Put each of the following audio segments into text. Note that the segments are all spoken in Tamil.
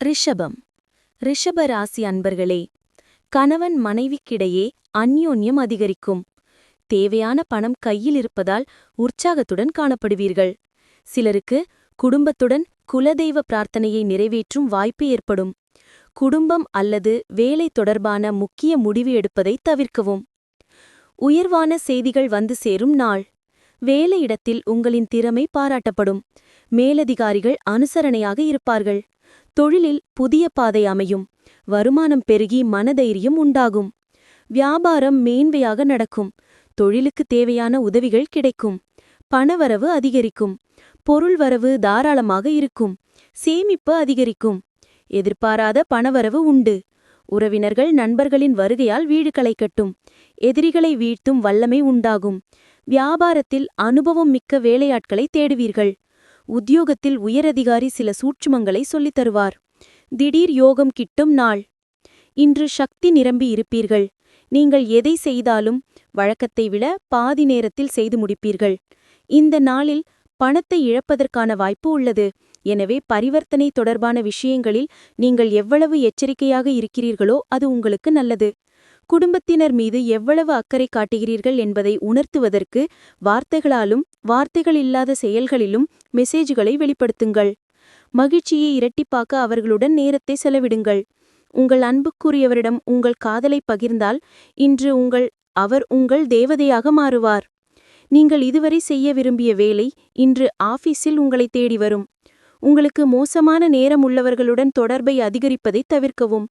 ரிஷபம். ரிஷப ராசி அன்பர்களே கணவன் மனைவிக்கிடையே அந்யோன்யம் அதிகரிக்கும். தேவையான பணம் கையில் இருப்பதால் உற்சாகத்துடன் காணப்படுவீர்கள். சிலருக்கு குடும்பத்துடன் குலதெய்வ பிரார்த்தனையை நிறைவேற்றும் வாய்ப்பு ஏற்படும். குடும்பம் அல்லது வேலை தொடர்பான முக்கிய முடிவு எடுப்பதை தவிர்க்கவும். உயர்வான செய்திகள் வந்து சேரும் நாள். வேலையிடத்தில் உங்களின் திறமை பாராட்டப்படும். மேலதிகாரிகள் அனுசரணையாக இருப்பார்கள். தொழிலில் புதிய பாதை அமையும். வருமானம் பெருகி மனதைரியம் உண்டாகும். வியாபாரம் மேன்மையாக நடக்கும். தொழிலுக்கு தேவையான உதவிகள் கிடைக்கும். பணவரவு அதிகரிக்கும். பொருள் வரவு தாராளமாக இருக்கும். சேமிப்பு அதிகரிக்கும். எதிர்பாராத பணவரவு உண்டு. உறவினர்கள் நண்பர்களின் வருகையால் வீடு கட்டும். எதிரிகளை வீழ்த்தும் வல்லமை உண்டாகும். வியாபாரத்தில் அனுபவம் மிக்க வேலையாட்களை தேடுவீர்கள். உத்தியோகத்தில் உயரதிகாரி சில சூட்சுமங்களை சொல்லித் தருவார் திடீர் யோகம் கிட்டும் நாள். இன்று சக்தி நிரம்பி இருப்பீர்கள். நீங்கள் எதை செய்தாலும் வழக்கத்தை விட பாதி நேரத்தில் செய்து முடிப்பீர்கள். இந்த நாளில் பணத்தை இழப்பதற்கான வாய்ப்பு உள்ளது. எனவே பரிவர்த்தனை தொடர்பான விஷயங்களில் நீங்கள் எவ்வளவு எச்சரிக்கையாக இருக்கிறீர்களோ அது உங்களுக்கு நல்லது. குடும்பத்தினர் மீது எவ்வளவு அக்கறை காட்டுகிறீர்கள் என்பதை உணர்த்துவதற்கு வார்த்தைகளாலும் வார்த்தைகள் இல்லாத செயல்களிலும் மெசேஜ்களை வெளிப்படுத்துங்கள். மகிழ்ச்சியை இரட்டிப்பாக்க அவர்களுடன் நேரத்தை செலவிடுங்கள். உங்கள் அன்புக்குரியவரிடம் உங்கள் காதலை பகிர்ந்தால் இன்று உங்கள் அவர் உங்கள் தேவதையாக மாறுவார். நீங்கள் இதுவரை செய்ய விரும்பிய வேலை இன்று ஆபீஸில் உங்களை தேடி வரும். உங்களுக்கு மோசமான நேரம் உள்ளவர்களுடன் தொடர்பை அதிகரிப்பதை தவிர்க்கவும்.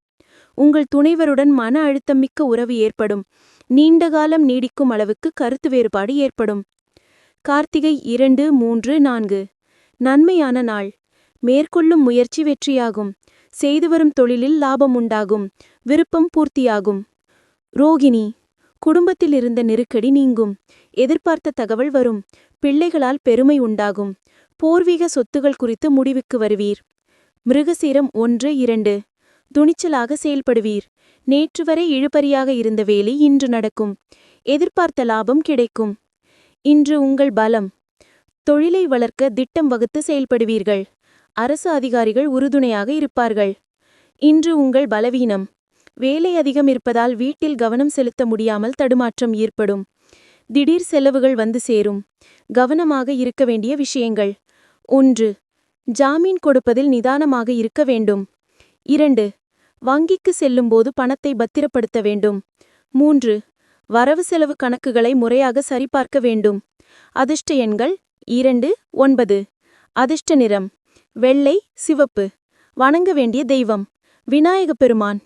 உங்கள் துணைவருடன் மன அழுத்தம் மிக்க உறவு ஏற்படும். நீண்டகாலம் நீடிக்கும் அளவுக்கு கருத்து வேறுபாடு ஏற்படும். கார்த்திகை இரண்டு மூன்று நான்கு. நன்மையான நாள். மேற்கொள்ளும் முயற்சி வெற்றியாகும். செய்து வரும் தொழிலில் லாபம் உண்டாகும். விருப்பம் பூர்த்தியாகும். ரோகிணி. குடும்பத்தில் இருந்த நெருக்கடி நீங்கும். எதிர்பார்த்த தகவல் வரும். பிள்ளைகளால் பெருமை உண்டாகும். பூர்வீக சொத்துகள் குறித்து முடிவுக்கு வருவீர். மிருகசீரம் ஒன்று இரண்டு. துணிச்சலாக செயல்படுவீர். நேற்று வரை இழுபறியாக இருந்த வேலை இன்று நடக்கும். எதிர்பார்த்த லாபம் கிடைக்கும். இன்று உங்கள் பலம். தொழிலை வளர்க்க திட்டம் வகுத்து செயல்படுவீர்கள். அரசு அதிகாரிகள் உறுதுணையாக இருப்பார்கள். இன்று உங்கள் பலவீனம். வேலை அதிகம் இருப்பதால் வீட்டில் கவனம் செலுத்த முடியாமல் தடுமாற்றம் ஏற்படும். திடீர் செலவுகள் வந்து சேரும். கவனமாக இருக்க வேண்டிய விஷயங்கள். ஒன்று. ஜாமீன் கொடுப்பதில் நிதானமாக இருக்க வேண்டும். இரண்டு வங்கிக்கு செல்லும்போது பணத்தை பத்திரப்படுத்த வேண்டும். மூன்று வரவு செலவு கணக்குகளை முறையாக சரிபார்க்க வேண்டும். அதிர்ஷ்ட எண்கள் இரண்டு ஒன்பது. அதிர்ஷ்ட நிறம் வெள்ளை சிவப்பு. வணங்க வேண்டிய தெய்வம் விநாயகப் பெருமான்.